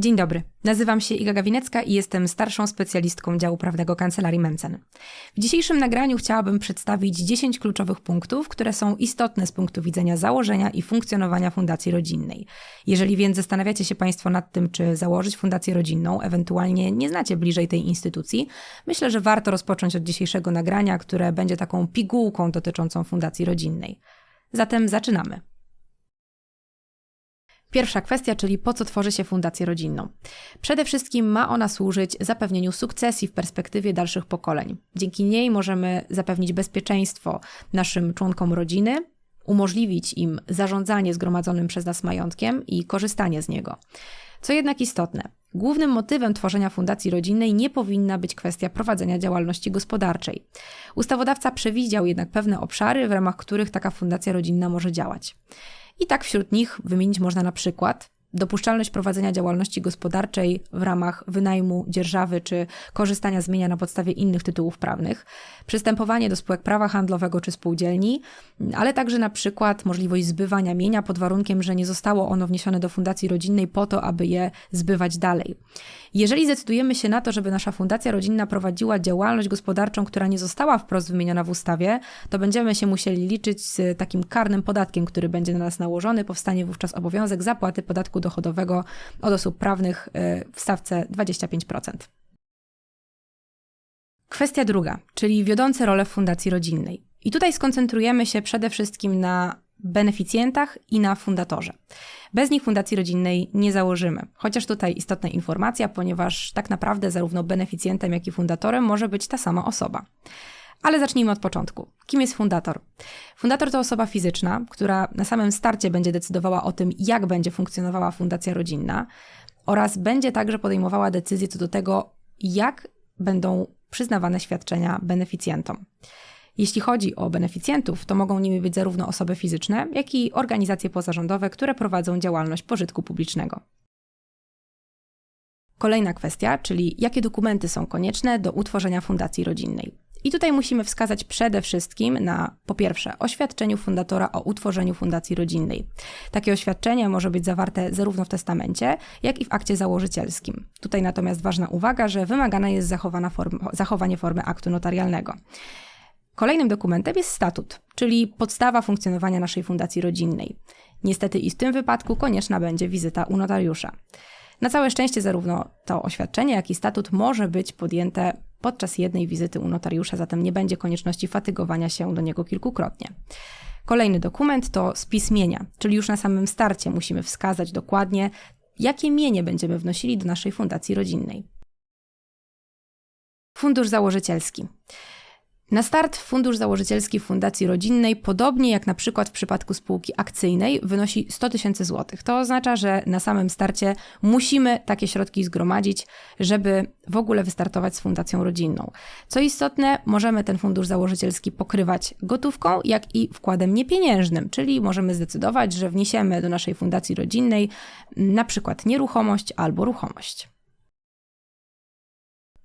Dzień dobry, nazywam się Iga Gawinecka i jestem starszą specjalistką działu prawnego Kancelarii Mencen. W dzisiejszym nagraniu chciałabym przedstawić 10 kluczowych punktów, które są istotne z punktu widzenia założenia i funkcjonowania Fundacji Rodzinnej. Jeżeli więc zastanawiacie się Państwo nad tym, czy założyć Fundację Rodzinną, ewentualnie nie znacie bliżej tej instytucji, myślę, że warto rozpocząć od dzisiejszego nagrania, które będzie taką pigułką dotyczącą Fundacji Rodzinnej. Zatem zaczynamy. Pierwsza kwestia, czyli po co tworzy się fundację rodzinną. Przede wszystkim ma ona służyć zapewnieniu sukcesji w perspektywie dalszych pokoleń. Dzięki niej możemy zapewnić bezpieczeństwo naszym członkom rodziny, umożliwić im zarządzanie zgromadzonym przez nas majątkiem i korzystanie z niego. Co jednak istotne, głównym motywem tworzenia fundacji rodzinnej nie powinna być kwestia prowadzenia działalności gospodarczej. Ustawodawca przewidział jednak pewne obszary, w ramach których taka fundacja rodzinna może działać. I tak wśród nich wymienić można na przykład dopuszczalność prowadzenia działalności gospodarczej w ramach wynajmu, dzierżawy czy korzystania z mienia na podstawie innych tytułów prawnych, przystępowanie do spółek prawa handlowego czy spółdzielni, ale także na przykład możliwość zbywania mienia pod warunkiem, że nie zostało ono wniesione do fundacji rodzinnej po to, aby je zbywać dalej. Jeżeli zdecydujemy się na to, żeby nasza fundacja rodzinna prowadziła działalność gospodarczą, która nie została wprost wymieniona w ustawie, to będziemy się musieli liczyć z takim karnym podatkiem, który będzie na nas nałożony. Powstanie wówczas obowiązek zapłaty podatku dochodowego od osób prawnych y, w stawce 25%. Kwestia druga, czyli wiodące role w fundacji rodzinnej. I tutaj skoncentrujemy się przede wszystkim na beneficjentach i na fundatorze. Bez nich fundacji rodzinnej nie założymy. Chociaż tutaj istotna informacja, ponieważ tak naprawdę zarówno beneficjentem, jak i fundatorem może być ta sama osoba. Ale zacznijmy od początku. Kim jest fundator? Fundator to osoba fizyczna, która na samym starcie będzie decydowała o tym, jak będzie funkcjonowała fundacja rodzinna oraz będzie także podejmowała decyzje co do tego, jak będą przyznawane świadczenia beneficjentom. Jeśli chodzi o beneficjentów, to mogą nimi być zarówno osoby fizyczne, jak i organizacje pozarządowe, które prowadzą działalność pożytku publicznego. Kolejna kwestia, czyli jakie dokumenty są konieczne do utworzenia fundacji rodzinnej. I tutaj musimy wskazać przede wszystkim na, po pierwsze, oświadczeniu fundatora o utworzeniu fundacji rodzinnej. Takie oświadczenie może być zawarte zarówno w testamencie, jak i w akcie założycielskim. Tutaj natomiast ważna uwaga, że wymagana jest form, zachowanie formy aktu notarialnego. Kolejnym dokumentem jest statut, czyli podstawa funkcjonowania naszej fundacji rodzinnej. Niestety i w tym wypadku konieczna będzie wizyta u notariusza. Na całe szczęście zarówno to oświadczenie, jak i statut może być podjęte podczas jednej wizyty u notariusza, zatem nie będzie konieczności fatygowania się do niego kilkukrotnie. Kolejny dokument to spis mienia, czyli już na samym starcie musimy wskazać dokładnie, jakie mienie będziemy wnosili do naszej fundacji rodzinnej. Fundusz założycielski. Na start fundusz założycielski Fundacji Rodzinnej, podobnie jak na przykład w przypadku spółki akcyjnej, wynosi 100 tysięcy złotych. To oznacza, że na samym starcie musimy takie środki zgromadzić, żeby w ogóle wystartować z Fundacją Rodzinną. Co istotne, możemy ten fundusz założycielski pokrywać gotówką, jak i wkładem niepieniężnym, czyli możemy zdecydować, że wniesiemy do naszej Fundacji Rodzinnej na przykład nieruchomość albo ruchomość.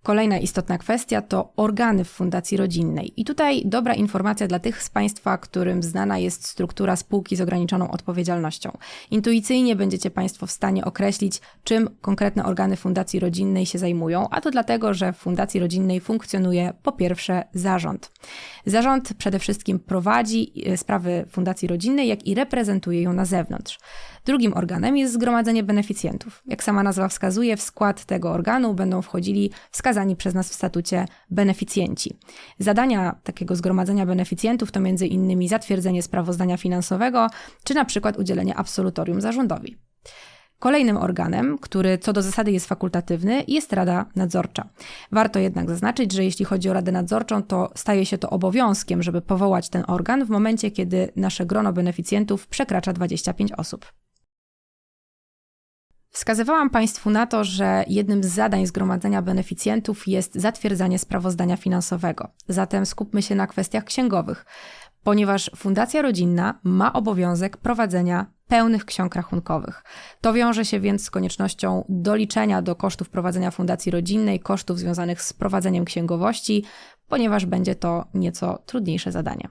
Kolejna istotna kwestia to organy w Fundacji Rodzinnej. I tutaj dobra informacja dla tych z Państwa, którym znana jest struktura spółki z ograniczoną odpowiedzialnością. Intuicyjnie będziecie Państwo w stanie określić, czym konkretne organy Fundacji Rodzinnej się zajmują, a to dlatego, że w Fundacji Rodzinnej funkcjonuje po pierwsze zarząd. Zarząd przede wszystkim prowadzi e, sprawy Fundacji Rodzinnej, jak i reprezentuje ją na zewnątrz. Drugim organem jest zgromadzenie beneficjentów. Jak sama nazwa wskazuje, w skład tego organu będą wchodzili wskazani przez nas w statucie beneficjenci. Zadania takiego zgromadzenia beneficjentów to m.in. zatwierdzenie sprawozdania finansowego, czy na przykład udzielenie absolutorium zarządowi. Kolejnym organem, który co do zasady jest fakultatywny, jest Rada Nadzorcza. Warto jednak zaznaczyć, że jeśli chodzi o Radę Nadzorczą, to staje się to obowiązkiem, żeby powołać ten organ w momencie, kiedy nasze grono beneficjentów przekracza 25 osób. Wskazywałam Państwu na to, że jednym z zadań zgromadzenia beneficjentów jest zatwierdzanie sprawozdania finansowego. Zatem skupmy się na kwestiach księgowych, ponieważ Fundacja Rodzinna ma obowiązek prowadzenia pełnych ksiąg rachunkowych. To wiąże się więc z koniecznością doliczenia do kosztów prowadzenia Fundacji Rodzinnej kosztów związanych z prowadzeniem księgowości, ponieważ będzie to nieco trudniejsze zadanie.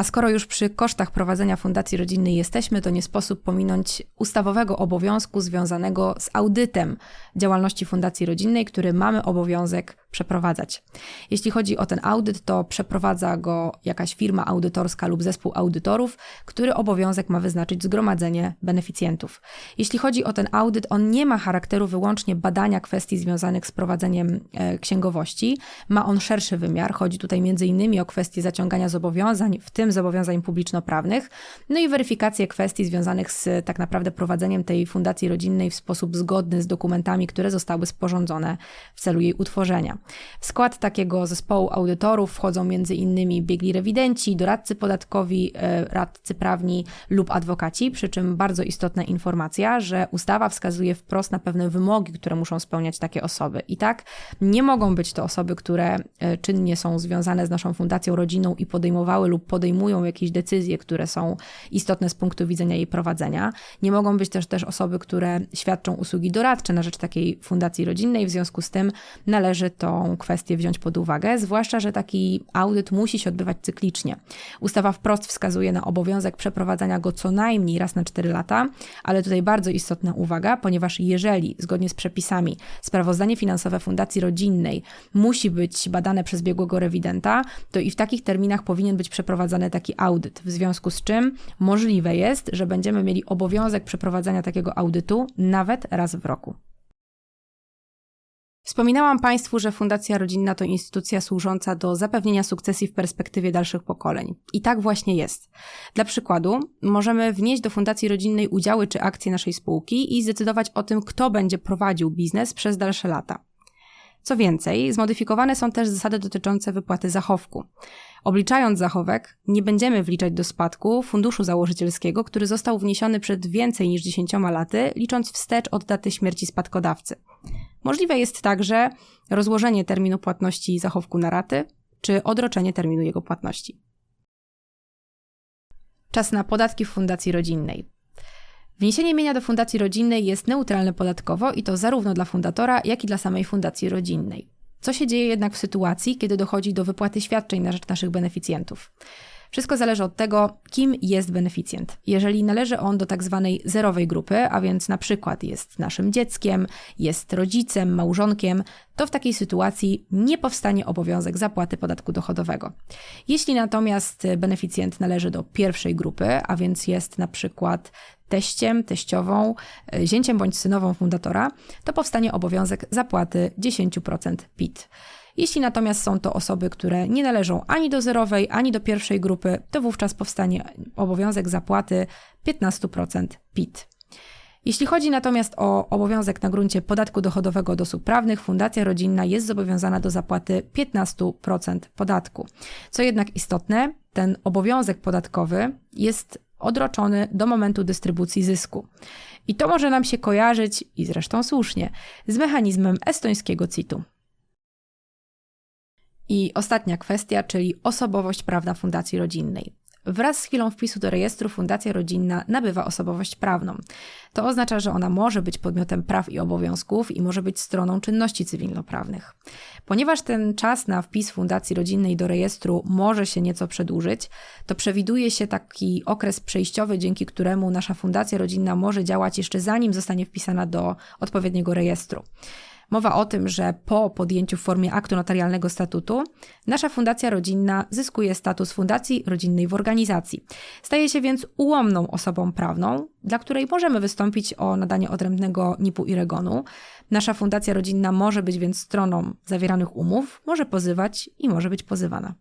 A skoro już przy kosztach prowadzenia fundacji rodzinnej jesteśmy, to nie sposób pominąć ustawowego obowiązku związanego z audytem działalności fundacji rodzinnej, który mamy obowiązek przeprowadzać. Jeśli chodzi o ten audyt, to przeprowadza go jakaś firma audytorska lub zespół audytorów, który obowiązek ma wyznaczyć zgromadzenie beneficjentów. Jeśli chodzi o ten audyt, on nie ma charakteru wyłącznie badania kwestii związanych z prowadzeniem e, księgowości, ma on szerszy wymiar. Chodzi tutaj m.in. o kwestie zaciągania zobowiązań, w tym zobowiązań publiczno-prawnych, no i weryfikację kwestii związanych z tak naprawdę prowadzeniem tej fundacji rodzinnej w sposób zgodny z dokumentami, które zostały sporządzone w celu jej utworzenia. W skład takiego zespołu audytorów wchodzą m.in. biegli rewidenci, doradcy podatkowi, e, radcy prawni lub adwokaci, przy czym bardzo istotna informacja, że ustawa wskazuje wprost na pewne wymogi, które muszą spełniać takie osoby. I tak nie mogą być to osoby, które e, czynnie są związane z naszą fundacją rodziną i podejmowały lub podejmują jakieś decyzje, które są istotne z punktu widzenia jej prowadzenia. Nie mogą być też też osoby, które świadczą usługi doradcze na rzecz takiej fundacji rodzinnej, w związku z tym należy tą kwestię wziąć pod uwagę, zwłaszcza, że taki audyt musi się odbywać cyklicznie. Ustawa wprost wskazuje na obowiązek przeprowadzania go co najmniej raz na 4 lata, ale tutaj bardzo istotna uwaga, ponieważ jeżeli zgodnie z przepisami sprawozdanie finansowe fundacji rodzinnej musi być badane przez biegłego rewidenta, to i w takich terminach powinien być przeprowadzany taki audyt, w związku z czym możliwe jest, że będziemy mieli obowiązek przeprowadzania takiego audytu nawet raz w roku. Wspominałam Państwu, że Fundacja Rodzinna to instytucja służąca do zapewnienia sukcesji w perspektywie dalszych pokoleń. I tak właśnie jest. Dla przykładu, możemy wnieść do Fundacji Rodzinnej udziały czy akcje naszej spółki i zdecydować o tym, kto będzie prowadził biznes przez dalsze lata. Co więcej, zmodyfikowane są też zasady dotyczące wypłaty zachowku. Obliczając zachowek, nie będziemy wliczać do spadku funduszu założycielskiego, który został wniesiony przed więcej niż 10 laty, licząc wstecz od daty śmierci spadkodawcy. Możliwe jest także rozłożenie terminu płatności zachowku na raty, czy odroczenie terminu jego płatności. Czas na podatki w fundacji rodzinnej. Wniesienie mienia do fundacji rodzinnej jest neutralne podatkowo i to zarówno dla fundatora, jak i dla samej fundacji rodzinnej. Co się dzieje jednak w sytuacji, kiedy dochodzi do wypłaty świadczeń na rzecz naszych beneficjentów? Wszystko zależy od tego, kim jest beneficjent. Jeżeli należy on do tak zwanej zerowej grupy, a więc na przykład jest naszym dzieckiem, jest rodzicem, małżonkiem, to w takiej sytuacji nie powstanie obowiązek zapłaty podatku dochodowego. Jeśli natomiast beneficjent należy do pierwszej grupy, a więc jest na przykład teściem, teściową, zięciem bądź synową fundatora, to powstanie obowiązek zapłaty 10% PIT. Jeśli natomiast są to osoby, które nie należą ani do zerowej, ani do pierwszej grupy, to wówczas powstanie obowiązek zapłaty 15% PIT. Jeśli chodzi natomiast o obowiązek na gruncie podatku dochodowego od osób prawnych, fundacja rodzinna jest zobowiązana do zapłaty 15% podatku. Co jednak istotne, ten obowiązek podatkowy jest odroczony do momentu dystrybucji zysku. I to może nam się kojarzyć, i zresztą słusznie, z mechanizmem estońskiego CIT-u. I ostatnia kwestia, czyli osobowość prawna Fundacji Rodzinnej. Wraz z chwilą wpisu do rejestru Fundacja Rodzinna nabywa osobowość prawną. To oznacza, że ona może być podmiotem praw i obowiązków i może być stroną czynności cywilnoprawnych. Ponieważ ten czas na wpis Fundacji Rodzinnej do rejestru może się nieco przedłużyć, to przewiduje się taki okres przejściowy, dzięki któremu nasza Fundacja Rodzinna może działać jeszcze zanim zostanie wpisana do odpowiedniego rejestru. Mowa o tym, że po podjęciu w formie aktu notarialnego statutu nasza fundacja rodzinna zyskuje status fundacji rodzinnej w organizacji. Staje się więc ułomną osobą prawną, dla której możemy wystąpić o nadanie odrębnego NIP-u i REGONu. Nasza fundacja rodzinna może być więc stroną zawieranych umów, może pozywać i może być pozywana.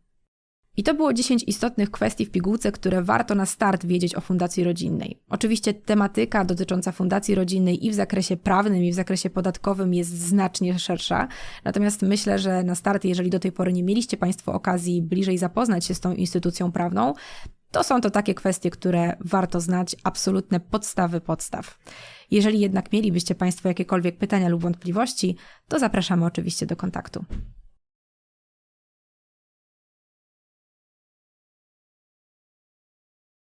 I to było 10 istotnych kwestii w pigułce, które warto na start wiedzieć o Fundacji Rodzinnej. Oczywiście tematyka dotycząca Fundacji Rodzinnej i w zakresie prawnym, i w zakresie podatkowym jest znacznie szersza. Natomiast myślę, że na start, jeżeli do tej pory nie mieliście Państwo okazji bliżej zapoznać się z tą instytucją prawną, to są to takie kwestie, które warto znać, absolutne podstawy podstaw. Jeżeli jednak mielibyście Państwo jakiekolwiek pytania lub wątpliwości, to zapraszamy oczywiście do kontaktu.